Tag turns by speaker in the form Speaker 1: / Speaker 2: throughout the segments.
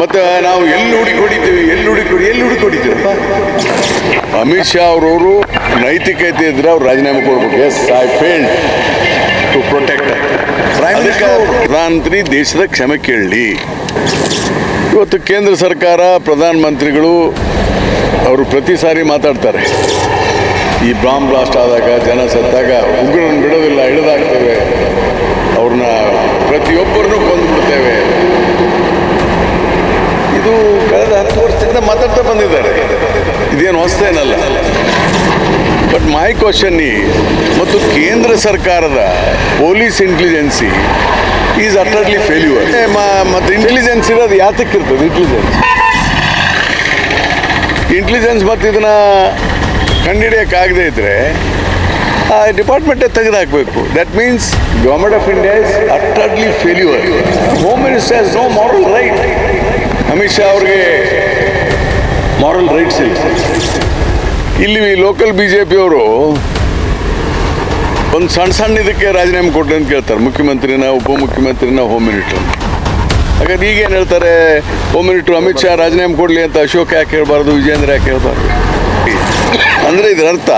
Speaker 1: ಮತ್ತು ನಾವು ಎಲ್ಲಿ ಹುಡುಕೊಡಿದ್ದೀವಿ ಎಲ್ಲಿ ಹುಡುಕೊಡಿ ಹೊಡಿ ಎಲ್ಲಿ ಹುಡುಕಿ ಹೊಡಿತೀವಪ್ಪ ಅಮಿತ್ ಶಾ ಅವರವರು ನೈತಿಕತೆ ಇದ್ರೆ ಅವ್ರು ರಾಜೀನಾಮೆ ಕೊಡ್ಬೇಕು. Yes I failed to protect ಪ್ರಧಾನಮಂತ್ರಿ ದೇಶದ ಕ್ಷಮೆ ಕೇಳಲಿ. ಇವತ್ತು ಕೇಂದ್ರ ಸರ್ಕಾರ ಪ್ರಧಾನಮಂತ್ರಿಗಳು ಅವರು ಪ್ರತಿ ಸಾರಿ ಮಾತಾಡ್ತಾರೆ. ಈ ಬಾಂಬ್ ಬ್ಲಾಸ್ಟ್ ಆದಾಗ ಜನ ಸತ್ತಾಗ ಉಗ್ರನ್ನು ಬಿಡೋದಿಲ್ಲ ಇಳಿದಾಗ್ತೇವೆ. ಅವ್ರನ್ನ ಪ್ರತಿಯೊಬ್ಬರನ್ನೂ ಕೊಂದುಬಿಡ್ತೇವೆ. ಇದು ಕಳೆದ ಹತ್ತು ವರ್ಷದಿಂದ ಮಾತಾಡ್ತಾ ಬಂದಿದ್ದಾರೆ. ಇದೇನು ಹೊಸದೇನಲ್ಲ ಬಟ್ ಮೈ ಕ್ವಶನ್ ಮತ್ತು ಕೇಂದ್ರ ಸರ್ಕಾರದ police intelligence is utterly failure ಮತ್ತು ಇಂಟೆಲಿಜೆನ್ಸ್ ಇರೋದು ಯಾತಕ್ಕೆ ಇರ್ತದೆ ಇಂಟೆಲಿಜೆನ್ಸ್ ಇಂಟೆಲಿಜೆನ್ಸ್ ಮತ್ತು ಇದನ್ನ ಕಂಡುಹಿಡಿಯೋಕ್ಕಾಗದೇ ಇದ್ದರೆ ಆ ಡಿಪಾರ್ಟ್ಮೆಂಟೇ ತೆಗೆದುಹಾಕಬೇಕು that means government of India is utterly failure home minister no moral right Amit Shah ಅವ್ರಿಗೆ ಮಾರಲ್ ರೈಟ್ಸ್ ಇಲ್ಲ. ಇಲ್ಲಿ ಲೋಕಲ್ ಬಿ ಜೆ ಪಿಯವರು ಒಂದು ಸಣ್ಣ ಸಣ್ಣ ಇದಕ್ಕೆ ರಾಜೀನಾಮೆ ಕೊಟ್ಟೆ ಅಂತ ಕೇಳ್ತಾರೆ. ಮುಖ್ಯಮಂತ್ರಿನ, ಉಪಮುಖ್ಯಮಂತ್ರಿನ ಹೋಮ್ ಮಿನಿಸ್ಟರ್ ಹಾಗಾದ್ರೆ ಈಗೇನು ಹೇಳ್ತಾರೆ? ಹೋಮ್ ಮಿನಿಸ್ಟರ್ ಅಮಿತ್ ಶಾ ರಾಜೀನಾಮೆ ಕೊಡಲಿ ಅಂತ ಅಶೋಕ್ ಯಾಕೆ ಹೇಳ್ಬಾರ್ದು? ವಿಜೇಂದ್ರ ಯಾಕೆ ಹೇಳ್ಬಾರ್ದು? ಅಂದರೆ ಇದರ ಅರ್ಥ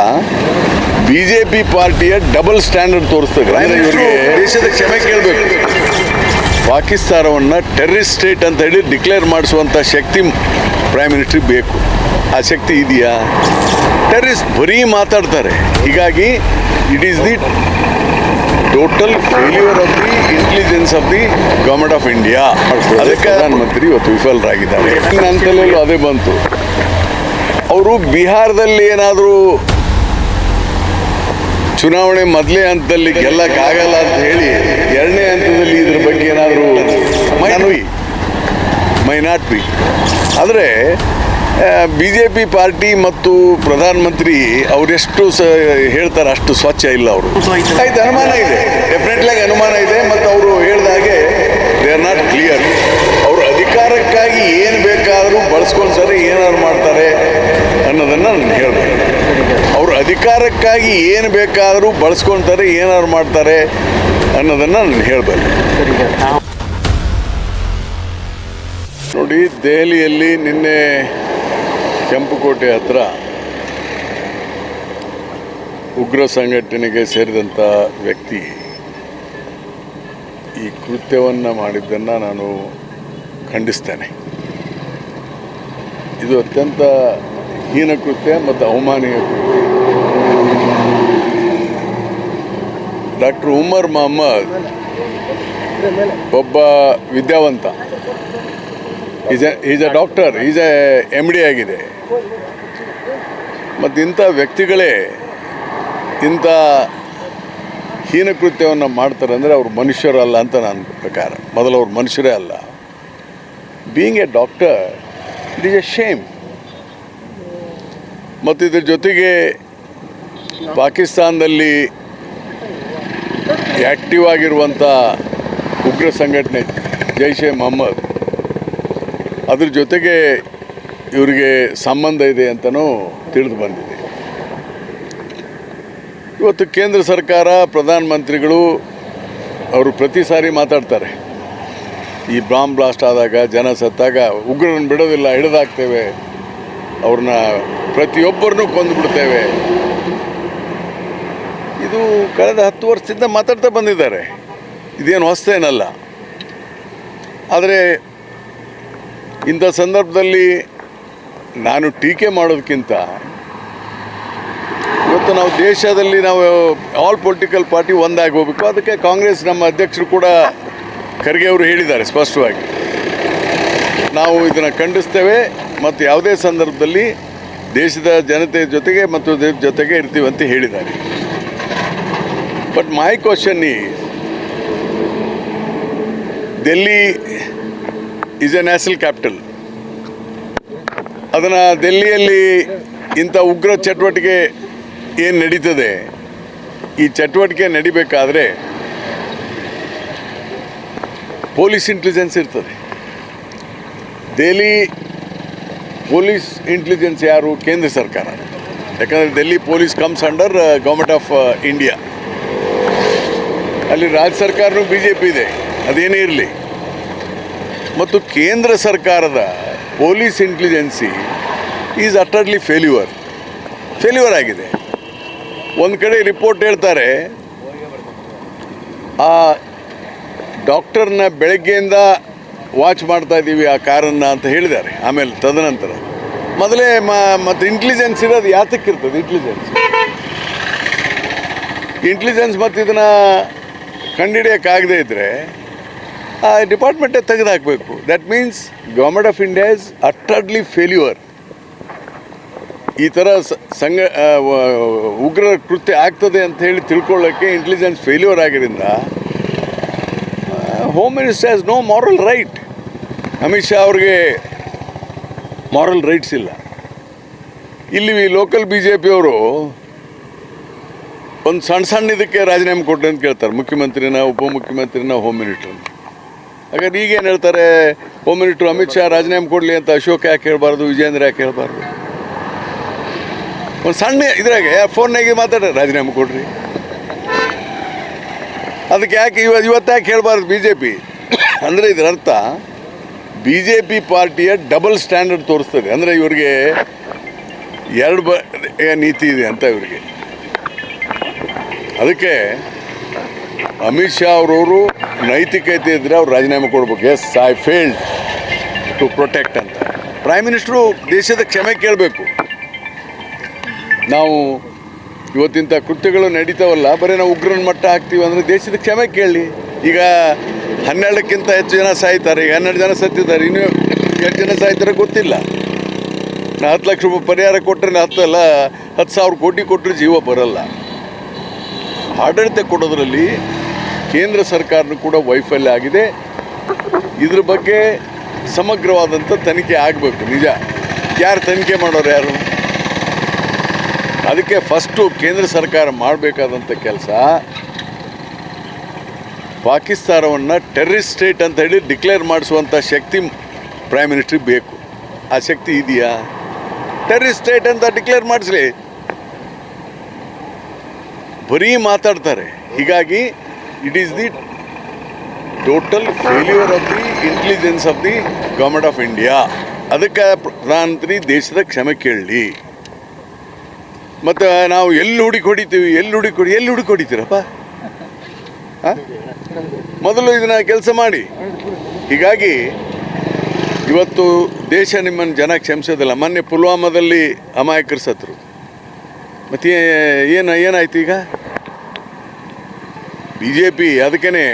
Speaker 1: ಬಿ ಜೆ ಪಿ ಪಾರ್ಟಿಯ ಡಬಲ್ ಸ್ಟ್ಯಾಂಡರ್ಡ್ ತೋರಿಸ್ತಾರೆ ದೇಶದ ಕ್ಷಮೆ ಕೇಳಬೇಕು. ಪಾಕಿಸ್ತಾನವನ್ನು ಟೆರ್ರಿಸ್ಟ್ ಸ್ಟೇಟ್ ಅಂತ ಹೇಳಿ ಡಿಕ್ಲೇರ್ ಮಾಡಿಸುವಂಥ ಶಕ್ತಿ ಪ್ರೈಮ್ ಮಿನಿಸ್ಟ್ರಿ ಬೇಕು. ಆ ಶಕ್ತಿ ಇದೆಯಾ? ಟೆರ್ರಿಸ್ ಬರೀ ಮಾತಾಡ್ತಾರೆ. ಹೀಗಾಗಿ it is the total failure of the intelligence of the government of India ಅದಕ್ಕೆ ಪ್ರಧಾನಮಂತ್ರಿ ಇವತ್ತು ವಿಫಲರಾಗಿದ್ದಾರೆ. ನನ್ನ ತಲೆಯಲ್ಲೂ ಅದೇ ಬಂತು. ಅವರು ಬಿಹಾರದಲ್ಲಿ ಏನಾದರೂ ಚುನಾವಣೆ ಮೊದಲೇ ಹಂತದಲ್ಲಿ ಗೆಲ್ಲಕ್ಕಾಗಲ್ಲ ಅಂತ ಹೇಳಿ ಎರಡನೇ ಹಂತದಲ್ಲಿ ಇದ್ರ ಬಗ್ಗೆ ಏನಾದರೂ ಮೈ ಮೈ ನಾಟ್ ಬಿ ಆದರೆ ಬಿ ಜೆ ಪಿ ಪಾರ್ಟಿ ಮತ್ತು ಪ್ರಧಾನಮಂತ್ರಿ ಅವರೆಷ್ಟು ಸ ಹೇಳ್ತಾರೆ ಅಷ್ಟು ಸ್ವಚ್ಛ ಇಲ್ಲ ಅವರು. ಆಯ್ತು ಅನುಮಾನ ಇದೆ. ಡೆಫಿನೆಟ್ಲಾಗಿ ಅನುಮಾನ ಇದೆ ಮತ್ತು ಅವರು ಹೇಳಿದಾಗೆ ದೇ ಆರ್ ನಾಟ್ ಕ್ಲಿಯರ್ ಅವರು ಅಧಿಕಾರಕ್ಕಾಗಿ ಏನು ಬೇಕಾದರೂ ಬಳಸ್ಕೊಂಡು ಸರಿ ಏನಾದ್ರು ಮಾಡ್ತಾರೆ ಅನ್ನೋದನ್ನು ನಾನು ಹೇಳ್ಬೇಕು ಅವರು ಅಧಿಕಾರಕ್ಕಾಗಿ ಏನು ಬೇಕಾದರೂ ಬಳಸ್ಕೊತಾರೆ, ಏನಾದ್ರು ಮಾಡ್ತಾರೆ ಅನ್ನೋದನ್ನು ನಾನು ಹೇಳಬೇಕು. ನೋಡಿ, ದೆಹಲಿಯಲ್ಲಿ ನಿನ್ನೆ ಕೆಂಪುಕೋಟೆ ಹತ್ರ ಉಗ್ರ ಸಂಘಟನೆಗೆ ಸೇರಿದಂಥ ವ್ಯಕ್ತಿ ಈ ಕೃತ್ಯವನ್ನು ಮಾಡಿದ್ದನ್ನು ನಾನು ಖಂಡಿಸ್ತೇನೆ. ಇದು ಅತ್ಯಂತ ಹೀನ ಕೃತ್ಯ ಮತ್ತು ಅವಮಾನೀಯ ಕೃತ್ಯ. ಡಾಕ್ಟರ್ ಉಮರ್ ಮೊಹಮ್ಮದ್ ಒಬ್ಬ ವಿದ್ಯಾವಂತ. Is a is a doctor is a M D ಆಗಿದೆ. ಮತ್ತು ಇಂಥ ವ್ಯಕ್ತಿಗಳೇ ಇಂಥ ಹೀನ ಕೃತ್ಯವನ್ನು ಮಾಡ್ತಾರೆ ಅಂದರೆ ಅವರು ಮನುಷ್ಯರಲ್ಲ ಅಂತ ನನ್ನ ಪ್ರಕಾರ. ಮೊದಲು ಅವ್ರು ಮನುಷ್ಯರೇ ಅಲ್ಲ. Being a doctor it is a shame ಮತ್ತು ಇದ್ರ ಜೊತೆಗೆ ಪಾಕಿಸ್ತಾನದಲ್ಲಿ ಆ್ಯಕ್ಟಿವ್ ಆಗಿರುವಂಥ ಉಗ್ರ ಸಂಘಟನೆ ಜೈಷ್ ಎ ಮೊಹಮ್ಮದ್. ಅದ್ರ ಜೊತೆಗೆ ಇವರಿಗೆ ಸಂಬಂಧ ಇದೆ ಅಂತಲೂ ತಿಳಿದು ಬಂದಿದೆ. ಇವತ್ತು ಕೇಂದ್ರ ಸರ್ಕಾರ ಪ್ರಧಾನಮಂತ್ರಿಗಳು ಅವರು ಪ್ರತಿ ಸಾರಿ ಮಾತಾಡ್ತಾರೆ. ಈ ಬಾಂಬ್ ಬ್ಲಾಸ್ಟ್ ಆದಾಗ, ಜನ ಸತ್ತಾಗ, ಉಗ್ರರನ್ನು ಬಿಡೋದಿಲ್ಲ, ಹಿಡಿದಾಕ್ತೇವೆ. ಅವ್ರನ್ನ ಪ್ರತಿಯೊಬ್ಬರನ್ನೂ ಕೊಂದುಬಿಡ್ತೇವೆ. ಇದು ಕಳೆದ ಹತ್ತು ವರ್ಷದಿಂದ ಮಾತಾಡ್ತಾ ಬಂದಿದ್ದಾರೆ. ಇದೇನು ಹೊಸ್ತೇನಲ್ಲ ಆದರೆ ಇಂಥ ಸಂದರ್ಭದಲ್ಲಿ ನಾನು ಟೀಕೆ ಮಾಡೋದಕ್ಕಿಂತ ಇವತ್ತು ನಾವು ದೇಶದಲ್ಲಿ ನಾವು ಆಲ್ ಪೊಲಿಟಿಕಲ್ ಪಾರ್ಟಿ ಒಂದಾಗಿ ಹೋಗಬೇಕು. ಅದಕ್ಕೆ ಕಾಂಗ್ರೆಸ್ ನಮ್ಮ ಅಧ್ಯಕ್ಷರು ಕೂಡ ಖರ್ಗೆ ಅವರು ಹೇಳಿದ್ದಾರೆ ಸ್ಪಷ್ಟವಾಗಿ. ನಾವು ಇದನ್ನು ಖಂಡಿಸ್ತೇವೆ ಮತ್ತು ಯಾವುದೇ ಸಂದರ್ಭದಲ್ಲಿ ದೇಶದ ಜನತೆ ಜೊತೆಗೆ ಮತ್ತು ಜೊತೆಗೆ ಇರ್ತೀವಿ ಅಂತ ಹೇಳಿದ್ದಾರೆ. ಬಟ್ ಮೈ ಕ್ವಶನ್ ಈ Delhi is a national capital ಅದನ್ನು ಡೆಲ್ಲಿಯಲ್ಲಿ ಇಂಥ ಉಗ್ರ ಚಟುವಟಿಕೆ ಏನು ನಡೀತದೆ? ಈ ಚಟುವಟಿಕೆ ನಡಿಬೇಕಾದರೆ ಪೊಲೀಸ್ ಇಂಟೆಲಿಜೆನ್ಸ್ ಇರ್ತದೆ. ದೆಹಲಿ ಪೊಲೀಸ್ ಇಂಟೆಲಿಜೆನ್ಸ್ ಯಾರು? ಕೇಂದ್ರ ಸರ್ಕಾರ. ಯಾಕಂದರೆ Delhi police comes under government of India ಅಲ್ಲಿ ರಾಜ್ಯ ಸರ್ಕಾರನೂ ಬಿ ಜೆ ಪಿ ಇದೆ. ಅದೇನೇ ಇರಲಿ. ಮತ್ತು ಕೇಂದ್ರ ಸರ್ಕಾರದ police intelligence is utterly failure. Failure ಆಗಿದೆ. ಒಂದು ಕಡೆ ರಿಪೋರ್ಟ್ ಹೇಳ್ತಾರೆ, ಆ ಡಾಕ್ಟರ್ನ ಬೆಳಗ್ಗೆಯಿಂದ ವಾಚ್ ಮಾಡ್ತಾ ಇದ್ದೀವಿ ಆ ಕಾರನ್ನು ಅಂತ ಹೇಳಿದ್ದಾರೆ. ಆಮೇಲೆ ತದನಂತರ. ಮೊದಲೇ ಮತ್ತು ಇಂಟೆಲಿಜೆನ್ಸ್ ಇರೋದು ಯಾತಕ್ಕಿರ್ತದೆ? ಇಂಟೆಲಿಜೆನ್ಸ್. ಇಂಟೆಲಿಜೆನ್ಸ್ ಮತ್ತು ಇದನ್ನು ಕಂಡುಹಿಡಿಯೋಕ್ಕಾಗದೇ ಇದ್ದರೆ ಆ ಡಿಪಾರ್ಟ್ಮೆಂಟೇ ತೆಗೆದುಹಾಕಬೇಕು that means government of India is utterly failure ಈ ಥರ ಸಂಘ ಉಗ್ರರ ಉಗ್ರ ಕೃತ್ಯ ಆಗ್ತದೆ ಅಂತ ಹೇಳಿ ತಿಳ್ಕೊಳ್ಳೋಕ್ಕೆ intelligence failure ಆಗಿರಿಂದ home minister has no moral right Amit Shah ಅವ್ರಿಗೆ ಮಾರಲ್ ರೈಟ್ಸ್ ಇಲ್ಲ. ಇಲ್ಲಿ ಲೋಕಲ್ ಬಿ ಜೆ ಪಿಯವರು ಒಂದು ಸಣ್ಣ ಸಣ್ಣ ಇದಕ್ಕೆ ರಾಜೀನಾಮೆ ಕೊಟ್ಟರೆ ಅಂತ ಕೇಳ್ತಾರೆ. ಮುಖ್ಯಮಂತ್ರಿನ, ಉಪಮುಖ್ಯಮಂತ್ರಿನ ಹೋಮ್ ಮಿನಿಸ್ಟ್ರನ್ನ ಹಾಗಾದ್ರೆ ಈಗೇನು ಹೇಳ್ತಾರೆ? ಹೋಮ್ ಮಿನಿಸ್ಟರ್ ಅಮಿತ್ ಶಾ ರಾಜೀನಾಮೆ ಕೊಡಲಿ ಅಂತ ಅಶೋಕ್ ಯಾಕೆ ಹೇಳ್ಬಾರ್ದು? ವಿಜೇಂದ್ರ ಯಾಕೆ ಹೇಳ್ಬಾರ್ದು? ಒಂದು ಸಣ್ಣ ಇದ್ರಾಗೆ ಫೋನ್ನಾಗೆ ಮಾತಾಡ ರಾಜೀನಾಮೆ ಕೊಡ್ರಿ. ಅದಕ್ಕೆ ಯಾಕೆ ಇವ ಇವತ್ತು ಯಾಕೆ ಹೇಳ್ಬಾರ್ದು ಬಿ ಜೆ ಪಿ ಅಂದರೆ ಇದರ ಅರ್ಥ ಬಿ ಜೆ ಪಿ ಪಾರ್ಟಿಯ ಡಬಲ್ ಸ್ಟ್ಯಾಂಡರ್ಡ್ ತೋರಿಸ್ತದೆ. ಅಂದರೆ ಇವರಿಗೆ ಎರಡು ಬ ನೀತಿ ಇದೆ ಅಂತ ಇವ್ರಿಗೆ. ಅದಕ್ಕೆ ಅಮಿತ್ ಶಾ ಅವರವರು ನೈತಿಕತೆ ಇದ್ದರೆ ಅವ್ರು ರಾಜೀನಾಮೆ ಕೊಡ್ಬೇಕು. Yes I failed to protect ಅಂತ. ಪ್ರೈಮ್ ಮಿನಿಸ್ಟ್ರು ದೇಶದ ಕ್ಷಮೆ ಕೇಳಬೇಕು. ನಾವು ಇವತ್ತಿಂಥ ಕೃತ್ಯಗಳು ನಡೀತಾವಲ್ಲ, ಬರೀ ನಾವು ಉಗ್ರನ ಮಟ್ಟ ಹಾಕ್ತೀವಿ ಅಂದರೆ ದೇಶದ ಕ್ಷಮೆ ಕೇಳಿ. ಈಗ ಹನ್ನೆರಡಕ್ಕಿಂತ ಹೆಚ್ಚು ಜನ ಸಾಯ್ತಾರೆ, ಈಗ ಹನ್ನೆರಡು ಜನ ಸತ್ತಿದ್ದಾರೆ, ಇನ್ನೂ ಎಷ್ಟು ಜನ ಸಾಯ್ತಾರೆ ಗೊತ್ತಿಲ್ಲ. ನಾ ಹತ್ತು ಲಕ್ಷ ರೂಪಾಯಿ ಪರಿಹಾರ ಕೊಟ್ಟರೆ ಹತ್ತು ಅಲ್ಲ, ಹತ್ತು ಸಾವಿರ ಕೋಟಿ ಕೊಟ್ಟರೆ ಜೀವ ಬರಲ್ಲ. ಆಡಳಿತ ಕೊಡೋದ್ರಲ್ಲಿ ಕೇಂದ್ರ ಸರ್ಕಾರನೂ ಕೂಡ ವೈಫಲ್ಯ ಆಗಿದೆ. ಇದ್ರ ಬಗ್ಗೆ ಸಮಗ್ರವಾದಂಥ ತನಿಖೆ ಆಗಬೇಕು, ನಿಜ. ಯಾರು ತನಿಖೆ ಮಾಡೋರು ಯಾರು? ಅದಕ್ಕೆ ಫಸ್ಟು ಕೇಂದ್ರ ಸರ್ಕಾರ ಮಾಡಬೇಕಾದಂಥ ಕೆಲಸ, ಪಾಕಿಸ್ತಾನವನ್ನು ಟೆರ್ರಿಸ್ಟ್ ಸ್ಟೇಟ್ ಅಂತ ಹೇಳಿ ಡಿಕ್ಲೇರ್ ಮಾಡಿಸುವಂಥ ಶಕ್ತಿ ಪ್ರೈಮ್ ಮಿನಿಸ್ಟ್ರಿಗೆ ಬೇಕು. ಆ ಶಕ್ತಿ ಇದೆಯಾ? ಟೆರ್ರಿಸ್ಟ್ ಸ್ಟೇಟ್ ಅಂತ ಡಿಕ್ಲೇರ್ ಮಾಡಿಸ್ಲಿ. ಬರೀ ಮಾತಾಡ್ತಾರೆ. ಹೀಗಾಗಿ it is the total failure of the intelligence of the government of India ಅದಕ್ಕೆ ಪ್ರಧಾನಮಂತ್ರಿ ದೇಶದ ಕ್ಷಮೆ ಕೇಳಲಿ. ಮತ್ತು ನಾವು ಎಲ್ಲಿ ಹುಡುಕಿ ಹೊಡಿತೀವಿ ಎಲ್ಲಿ ಹುಡುಕಿ ಹೊಡಿ ಎಲ್ಲಿ ಹುಡುಕಿ ಹೊಡಿತೀರಪ್ಪ? ಮೊದಲು ಇದನ್ನ ಕೆಲಸ ಮಾಡಿ. ಹೀಗಾಗಿ, ಇವತ್ತು ದೇಶ ನಿಮ್ಮನ್ನು ಜನ ಕ್ಷಮಿಸೋದಿಲ್ಲ. ಮೊನ್ನೆ ಪುಲ್ವಾಮಾದಲ್ಲಿ ಅಮಾಯಕರು ಸತ್ರು. ಮತ್ತೆ ಏನು ಏನಾಯ್ತು ಈಗ? ಬಿ ಜೆ ಪಿ ಅದಕ್ಕೇ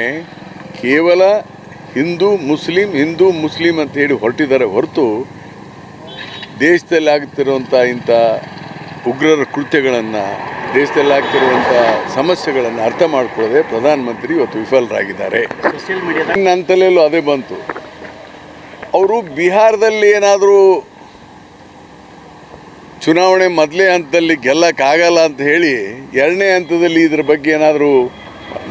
Speaker 1: ಕೇವಲ ಹಿಂದೂ ಮುಸ್ಲಿಂ ಹಿಂದೂ ಮುಸ್ಲಿಂ ಅಂತ ಹೇಳಿ ಹೊರಟಿದ್ದಾರೆ ಹೊರತು ದೇಶದಲ್ಲಿ ಆಗ್ತಿರುವಂಥ ಇಂಥ ಉಗ್ರರ ಕೃತ್ಯಗಳನ್ನು ದೇಶದಲ್ಲಿ ಆಗ್ತಿರುವಂಥ ಸಮಸ್ಯೆಗಳನ್ನು ಅರ್ಥ ಮಾಡಿಕೊಳ್ಳದೆ ಪ್ರಧಾನಮಂತ್ರಿ ಇವತ್ತು ವಿಫಲರಾಗಿದ್ದಾರೆ. ನನ್ನ ತಲೆಯಲ್ಲೂ ಅದೇ ಬಂತು. ಅವರು ಬಿಹಾರದಲ್ಲಿ ಏನಾದರೂ ಚುನಾವಣೆ ಮೊದಲೇ ಹಂತದಲ್ಲಿ ಗೆಲ್ಲಕ್ಕಾಗಲ್ಲ ಅಂತ ಹೇಳಿ ಎರಡನೇ ಹಂತದಲ್ಲಿ ಇದ್ರ ಬಗ್ಗೆ ಏನಾದರೂ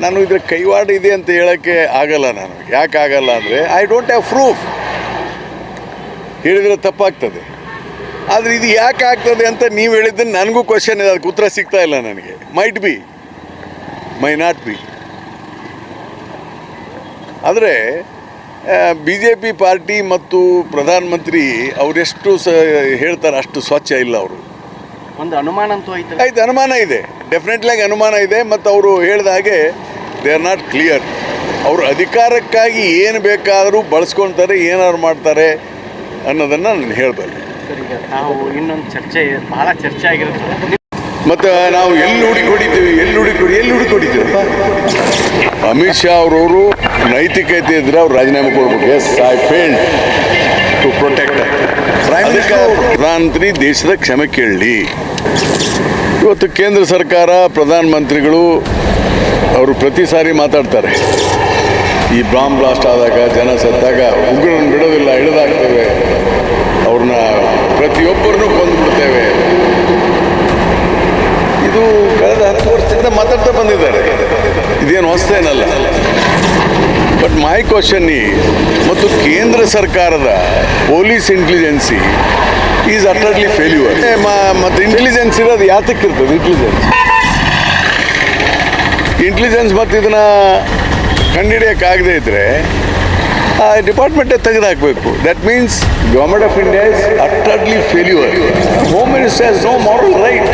Speaker 1: ನಾನು ಇದ್ರ ಕೈವಾಡ ಇದೆ ಅಂತ ಹೇಳೋಕ್ಕೆ ಆಗಲ್ಲ ನಾನು. ಯಾಕೆ ಆಗಲ್ಲ ಅಂದರೆ ಐ ಡೋಂಟ್ ಹ್ಯಾವ್ ಪ್ರೂಫ್ ಹೇಳಿದರೆ ತಪ್ಪಾಗ್ತದೆ. ಆದರೆ ಇದು ಯಾಕೆ ಆಗ್ತದೆ ಅಂತ ನೀವು ಹೇಳಿದ್ದನ್ನು ನನಗೂ ಕ್ವಶನ್ ಇದೆ, ಅದಕ್ಕೆ ಉತ್ತರ ಸಿಗ್ತಾ ಇಲ್ಲ ನನಗೆ. Might be may not be ಆದರೆ ಬಿ ಜೆ ಪಿ ಪಾರ್ಟಿ ಮತ್ತು ಪ್ರಧಾನಮಂತ್ರಿ ಅವರೆಷ್ಟು ಸ ಹೇಳ್ತಾರೆ ಅಷ್ಟು ಸ್ವಚ್ಛ ಇಲ್ಲ ಅವರು.
Speaker 2: ಒಂದು ಅನುಮಾನ ಅಂತೂ ಐತೆ
Speaker 1: ಆಯ್ತು ಅನುಮಾನ ಇದೆ. ಡೆಫಿನೆಟ್ಲಾಗಿ ಅನುಮಾನ ಇದೆ ಮತ್ತು ಅವರು ಹೇಳಿದ ಹಾಗೆ ದೇ ಆರ್ ನಾಟ್ ಕ್ಲಿಯರ್ ಅವರು ಅಧಿಕಾರಕ್ಕಾಗಿ ಏನು ಬೇಕಾದರೂ ಬಳಸ್ಕೊತಾರೆ ಏನಾದ್ರು ಮಾಡ್ತಾರೆ ಅನ್ನೋದನ್ನು ನಾನು ಹೇಳಬಲ್ಲೆ
Speaker 2: ಸರ್ ಈಗ ಇನ್ನೊಂದು ಚರ್ಚೆ ಬಹಳ ಚರ್ಚೆ ಆಗಿರುತ್ತೆ.
Speaker 1: ಮತ್ತು ನಾವು ಎಲ್ಲಿ ಹುಡುಕಿ ಹೊಡಿತೀವಿ ಎಲ್ಲಿ ಹುಡುಕೊಡಿ ಹೊಡಿ ಎಲ್ಲಿ ಹುಡುಕಿ ಹೊಡಿತೀವಪ್ಪ ಅಮಿತ್ ಶಾ ಅವರವರು ನೈತಿಕತೆ ಇದ್ರೆ ಅವ್ರು ರಾಜೀನಾಮೆ ಕೊಡ್ಬೇಕು. Yes I fail to protect ಪ್ರಧಾನಮಂತ್ರಿ ದೇಶದ ಕ್ಷಮೆ ಕೇಳಲಿ. ಇವತ್ತು ಕೇಂದ್ರ ಸರ್ಕಾರ ಪ್ರಧಾನಮಂತ್ರಿಗಳು ಅವರು ಪ್ರತಿ ಸಾರಿ ಮಾತಾಡ್ತಾರೆ. ಈ ಬಾಂಬ್ ಬ್ಲಾಸ್ಟ್ ಆದಾಗ ಜನ ಸತ್ತಾಗ ಉಗ್ರನ್ನು ಬಿಡೋದಿಲ್ಲ ಇಳಿದಾಗ್ತೇವೆ. ಅವ್ರನ್ನ ಪ್ರತಿಯೊಬ್ಬರನ್ನು ಕೊಂದುಬಿಡ್ತೇವೆ. ಇದು ಕಳೆದ ಹತ್ತು ವರ್ಷದಿಂದ ಮಾತಾಡ್ತಾ ಬಂದಿದ್ದಾರೆ. ಇದೇನು ಹೊಸದೇನಲ್ಲ ಬಟ್ ಮೈ ಕ್ವಶನ್ ಈ ಮತ್ತು ಕೇಂದ್ರ ಸರ್ಕಾರದ police intelligence is utterly failure ಮತ್ತು ಇಂಟೆಲಿಜೆನ್ಸ್ ಇರೋದು ಯಾತಕ್ಕಿರ್ತದೆ ಇಂಟೆಲಿಜೆನ್ಸ್ ಇಂಟೆಲಿಜೆನ್ಸ್ ಮತ್ತು ಇದನ್ನ ಕಂಡುಹಿಡಿಯೋಕ್ಕಾಗದೇ ಇದ್ದರೆ ಆ ಡಿಪಾರ್ಟ್ಮೆಂಟೇ ತೆಗೆದುಹಾಕಬೇಕು that means government of India is utterly failure home minister no moral right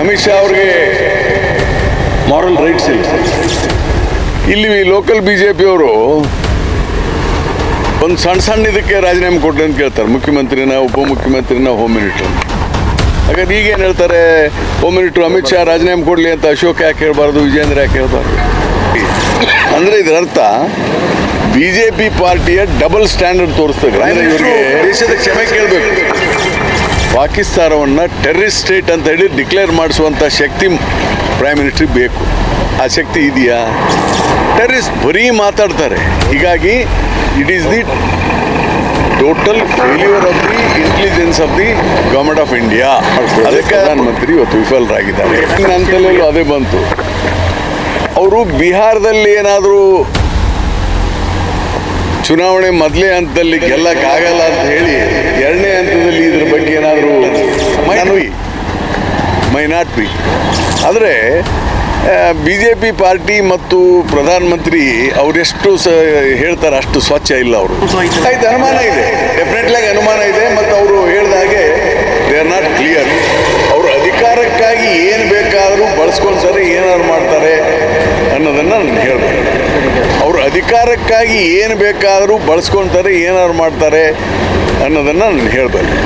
Speaker 1: Amit Shah ಅವ್ರಿಗೆ ಮಾರಲ್ ರೈಟ್ಸ್ ಇಲ್ಲ. ಇಲ್ಲಿ ಲೋಕಲ್ ಬಿ ಜೆ ಪಿಯವರು ಒಂದು ಸಣ್ಣ ಸಣ್ಣ ಇದಕ್ಕೆ ರಾಜೀನಾಮೆ ಕೊಡ್ಲಿ ಅಂತ ಕೇಳ್ತಾರೆ. ಮುಖ್ಯಮಂತ್ರಿನ, ಉಪಮುಖ್ಯಮಂತ್ರಿನ ಹೋಮ್ ಮಿನಿಸ್ಟರ್ ಹಾಗಾದ್ರೆ ಈಗ ಏನು ಹೇಳ್ತಾರೆ? ಹೋಮ್ ಮಿನಿಸ್ಟರ್ ಅಮಿತ್ ಶಾ ರಾಜೀನಾಮೆ ಕೊಡಲಿ ಅಂತ ಅಶೋಕ್ ಯಾಕೆ ಹೇಳ್ಬಾರ್ದು? ವಿಜೇಂದ್ರ ಯಾಕೆ ಹೇಳ್ಬಾರ್ದು? ಅಂದರೆ ಇದರರ್ಥ ಬಿ ಜೆ ಪಿ ಪಾರ್ಟಿಯ ಡಬಲ್ ಸ್ಟ್ಯಾಂಡರ್ಡ್ ತೋರಿಸ್ತಾರೆ ದೇಶದ ಕ್ಷಮೆ ಕೇಳಬೇಕು. ಪಾಕಿಸ್ತಾನವನ್ನು ಟೆರರಿಸ್ಟ್ ಸ್ಟೇಟ್ ಅಂತ ಹೇಳಿ ಡಿಕ್ಲೇರ್ ಮಾಡಿಸುವಂಥ ಶಕ್ತಿ ಪ್ರೈಮ್ ಮಿನಿಸ್ಟ್ರಿ ಬೇಕು. ಆ ಶಕ್ತಿ ಇದೆಯಾ? ಟೆರರಿಸ್ಟ್ ಬರೀ ಮಾತಾಡ್ತಾರೆ. ಹೀಗಾಗಿ it is the total failure of the intelligence of the government of India ಅದಕ್ಕೆ ಪ್ರಧಾನಮಂತ್ರಿ ಇವತ್ತು ವಿಫಲರಾಗಿದ್ದಾರೆ. ನನ್ನ ತಲೆಯಲ್ಲೂ ಅದೇ ಬಂತು. ಅವರು ಬಿಹಾರದಲ್ಲಿ ಏನಾದರೂ ಚುನಾವಣೆ ಮೊದಲೇ ಹಂತದಲ್ಲಿ ಗೆಲ್ಲಕ್ಕಾಗಲ್ಲ ಅಂತ ಹೇಳಿ ಎರಡನೇ ಹಂತದಲ್ಲಿ ಇದ್ರ ಬಗ್ಗೆ ಏನಾದರೂ ಮೈ ನಾಟ್ ಬಿ. ಆದರೆ ಬಿ ಜೆ ಪಿ ಪಾರ್ಟಿ ಮತ್ತು ಪ್ರಧಾನಮಂತ್ರಿ ಅವರೆಷ್ಟು ಸ ಹೇಳ್ತಾರೆ ಅಷ್ಟು ಸ್ವಚ್ಛ ಇಲ್ಲ ಅವರು. ಆಯ್ತು, ಅನುಮಾನ ಇದೆ. ಡೆಫಿನೆಟ್ಲಾಗಿ ಅನುಮಾನ ಇದೆ ಮತ್ತು ಅವರು ಹೇಳಿದ ಹಾಗೆ ದೇ ಆರ್ ನಾಟ್ ಕ್ಲಿಯರ್ ಅವರು ಅಧಿಕಾರಕ್ಕಾಗಿ ಏನು ಬೇಕಾದರೂ ಬಳಸ್ಕೊಂಡ್ಸರಿ ಏನಾದ್ರು ಮಾಡ್ತಾರೆ ಅನ್ನೋದನ್ನು ನಾನು ಹೇಳ್ಬೇಕು ಅವರು ಅಧಿಕಾರಕ್ಕಾಗಿ ಏನು ಬೇಕಾದರೂ ಬಳಸ್ಕೊತಾರೆ ಏನಾದ್ರು ಮಾಡ್ತಾರೆ ಅನ್ನೋದನ್ನು ನಾನು
Speaker 2: ಹೇಳಬಲ್ಲೆ.